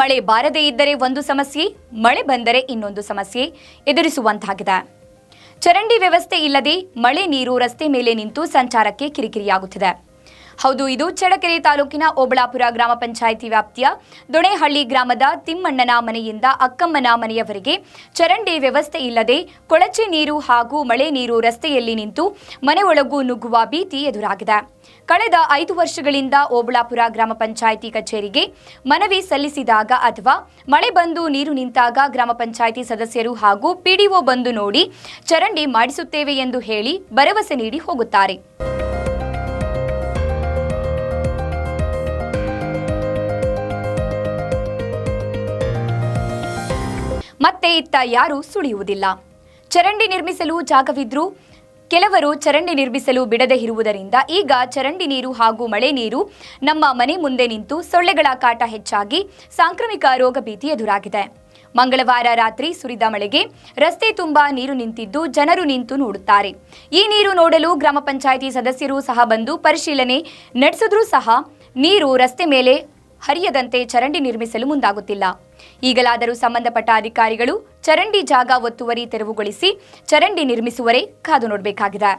ಮಳೆ ಬಾರದೇ ಇದ್ದರೆ ಒಂದು ಸಮಸ್ಯೆ, ಮಳೆ ಬಂದರೆ ಇನ್ನೊಂದು ಸಮಸ್ಯೆ ಎದುರಿಸುವಂತಾಗಿದೆ. ಚರಂಡಿ ವ್ಯವಸ್ಥೆ ಇಲ್ಲದೆ ಮಳೆ ನೀರು ರಸ್ತೆ ಮೇಲೆ ನಿಂತು ಸಂಚಾರಕ್ಕೆ ಕಿರಿಕಿರಿಯಾಗುತ್ತಿದೆ. ಹೌದು, ಇದು ಚಳ್ಳಕೆರೆ ತಾಲೂಕಿನ ಓಬಳಾಪುರ ಗ್ರಾಮ ಪಂಚಾಯಿತಿ ವ್ಯಾಪ್ತಿಯ ದೊಣೆಹಳ್ಳಿ ಗ್ರಾಮದ ತಿಮ್ಮಣ್ಣನ ಮನೆಯಿಂದ ಅಕ್ಕಮ್ಮನ ಮನೆಯವರೆಗೆ ಚರಂಡಿ ವ್ಯವಸ್ಥೆ ಇಲ್ಲದೆ ಕೊಳಚೆ ನೀರು ಹಾಗೂ ಮಳೆ ನೀರು ರಸ್ತೆಯಲ್ಲಿ ನಿಂತು ಮನೆ ಒಳಗೂ ನುಗ್ಗುವ ಭೀತಿ ಎದುರಾಗಿದೆ. ಕಳೆದ ಐದು ವರ್ಷಗಳಿಂದ ಓಬಳಾಪುರ ಗ್ರಾಮ ಪಂಚಾಯಿತಿ ಕಚೇರಿಗೆ ಮನವಿ ಸಲ್ಲಿಸಿದಾಗ ಅಥವಾ ಮಳೆ ಬಂದು ನೀರು ನಿಂತಾಗ ಗ್ರಾಮ ಪಂಚಾಯಿತಿ ಸದಸ್ಯರು ಹಾಗೂ ಪಿಡಿಒ ಬಂದು ನೋಡಿ ಚರಂಡಿ ಮಾಡಿಸುತ್ತೇವೆ ಎಂದು ಹೇಳಿ ಭರವಸೆ ನೀಡಿ ಹೋಗುತ್ತಾರೆ. ಮತ್ತೆ ಇತ್ತ ಯಾರೂ ಸುಳಿಯುವುದಿಲ್ಲ. ಚರಂಡಿ ನಿರ್ಮಿಸಲು ಜಾಗವಿದ್ರೂ ಕೆಲವರು ಚರಂಡಿ ನಿರ್ಮಿಸಲು ಬಿಡದೆ ಇರುವುದರಿಂದ ಈಗ ಚರಂಡಿ ನೀರು ಹಾಗೂ ಮಳೆ ನೀರು ನಮ್ಮ ಮನೆ ಮುಂದೆ ನಿಂತು ಸೊಳ್ಳೆಗಳ ಕಾಟ ಹೆಚ್ಚಾಗಿ ಸಾಂಕ್ರಾಮಿಕ ರೋಗ ಭೀತಿ ಎದುರಾಗಿದೆ. ಮಂಗಳವಾರ ರಾತ್ರಿ ಸುರಿದ ಮಳೆಗೆ ರಸ್ತೆ ತುಂಬಾ ನೀರು ನಿಂತಿದ್ದು ಜನರು ನಿಂತು ನೋಡುತ್ತಾರೆ. ಈ ನೀರು ನೋಡಲು ಗ್ರಾಮ ಪಂಚಾಯಿತಿ ಸದಸ್ಯರು ಸಹ ಬಂದು ಪರಿಶೀಲನೆ ನಡೆಸಿದ್ರೂ ಸಹ ನೀರು ರಸ್ತೆ ಮೇಲೆ ಹರಿಯದಂತೆ ಚರಂಡಿ ನಿರ್ಮಿಸಲು ಮುಂದಾಗುತ್ತಿಲ್ಲ. ಈಗಲಾದರೂ ಸಂಬಂಧಪಟ್ಟ ಅಧಿಕಾರಿಗಳು ಚರಂಡಿ ಜಾಗ ಒತ್ತುವರಿ ತೆರವುಗೊಳಿಸಿ ಚರಂಡಿ ನಿರ್ಮಿಸುವರೇ ಕಾದು ನೋಡಬೇಕಾಗಿದೆ.